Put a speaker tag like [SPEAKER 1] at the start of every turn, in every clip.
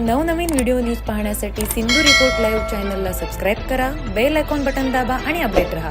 [SPEAKER 1] नवनवीन video news पाहण्यासाठी Sindhu report live चॅनलला सबस्क्राईब करा बेल आयकॉन बटन दाबा आणि अपडेट रहा.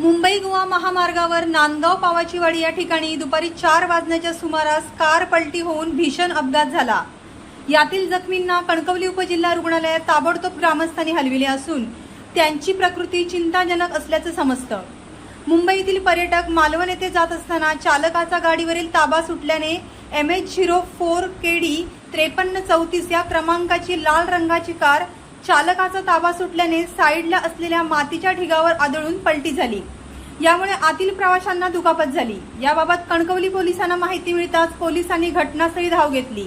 [SPEAKER 2] मुंबई गोवा महामार्गावर नांदगाव पावाचीवाडी या ठिकाणी दुपारी चार वाजण्याच्या सुमारास कार पलटी होऊन भीषण अपघात झाला. यातील जखमींना कणकवली उपजिल्हा रुग्णालयात ताबडतोब ग्रामस्थांनी हलविले असून त्यांची प्रकृती चिंताजनक असल्याचं समजतं. मुंबईतील पर्यटक मालवण येथे जात असताना चालकाचा गाडीवरील ताबा सुटल्याने M H zero four K D त्रेपन्न चौतीस या क्रमांकाची लाल रंगाची कार चालकाचा ताबा सुटल्याने साईडला असलेल्या मातीच्या ढिगावर आदळून पलटी झाली. यामुळे आतील प्रवाशांना दुखापत झाली. याबाबत कणकवली पोलिसांना माहिती मिळताच पोलिसांनी घटनास्थळी धाव घेतली.